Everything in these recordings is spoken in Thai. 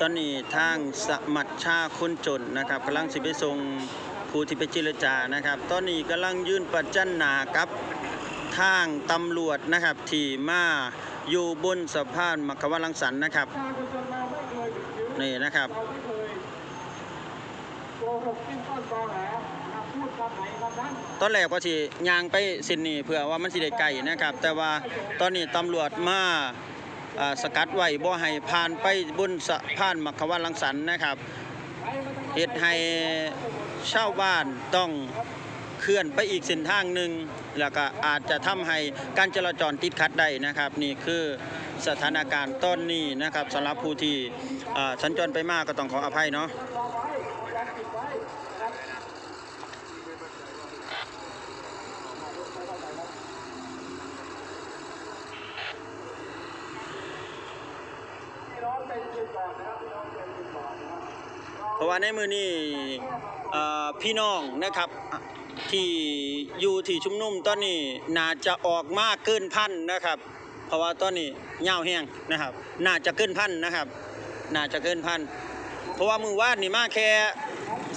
ตอนนี้ทางสมัชชาคนจนนะครับกำลังสิไปส่งผู้ที่ไปเจรจานะครับ ตอนนี้กำลังยื่นประจันหนากับทางตำรวจนะครับที่มาอยู่บนสะพานมัคควาลังสรรค์นะครับนี่นะครับตอ ตอนแรกว่าสิยางไปเสินนี่เพื่อว่ามันสิได้ไกลนะครับ แต่ว่าตอนนี้ตำรวจมาสกัดไว้บ่ให้ผ่านไปบนสะพานมัคควาลังสรรค์นะครับเหตุให้ชาวบ้านต้องเคลื่อนไปอีกเส้นทางหนึ่งแล้วก็อาจจะทำให้การจราจรติดขัดได้นะครับ นี่คือสถานการณ์ตอนนี้นะครับสำหรับผู้ที่สัญจรไปมาก็ต้องขออภัยเนาะ เพราะว่าในมือนี่พี่น้องนะครับที่อยู่ที่ชุมนุมตอนนี้น่าจะออกมากเกินพันนะครับ เพราะว่าตอนนี้ยาวแห้งนะครับ น่าจะเกินพันนะครับ น่าจะเกินพันเพราะว่ามือวาดนี่มากแค่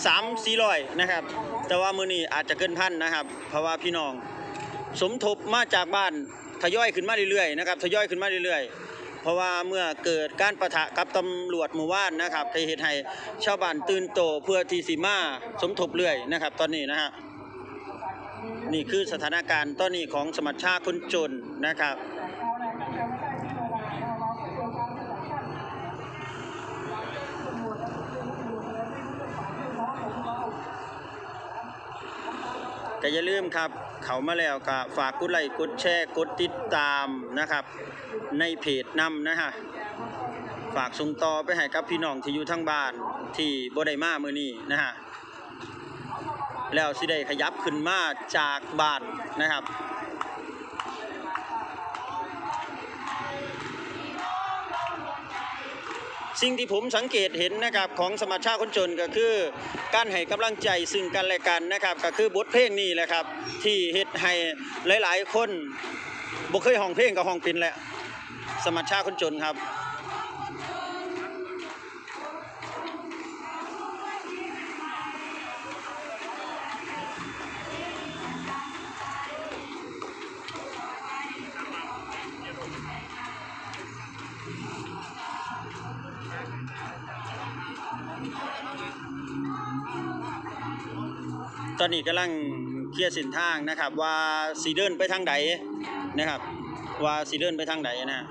สามสี่ร้อยนะครับ แต่ว่ามือนี้อาจจะเกินพันนะครับ เพราะว่าพี่น้อง สมทบมาจากบ้านทยอยขึ้นมาเรื่อยๆนะครับทยอยขึ้นมาเรื่อยๆ เพราะว่าเมื่อเกิดการประทะกับตำรวจหมู่บ้านนะครับได้เหตุให้ชาวบ้านตื่นโตเพื่อที่สิมาสมทบเรื่อยนะครับ ตอนนี้นะฮะนี่คือสถานการณ์ตอนนี้ของสมัชชาคนจนนะครับก็อย่าลืมครับ เขามาแล้วก็ฝากกดไลค์กดแชร์กดติดตามนะครับ ในเพจนำนะฮะฝากส่งต่อไปให้กับพี่น้องที่อยู่ทั้งบ้านที่บ่ได้มามื้อนี้นะฮะแล้วสิได้ขยับขึ้นมาจากบ้านนะครับ สิ่งที่ผมสังเกตเห็นนะครับของสมัชชาคนจนก็คือ การให้กำลังใจซึ่งกันและกันนะครับ ก็คือบทเพลงนี้แหละครับ ที่เฮ็ดให้หลายๆ คนบ่เคยห้องเพลงกับห้องป็นแหละสมัชชาคนจนครับ ตอนนี้กำลังเคลียร์เส้นทางนะครับ ว่าสีเดินไปทางใดนะครับ ว่าสีเดินไปทางใดนะ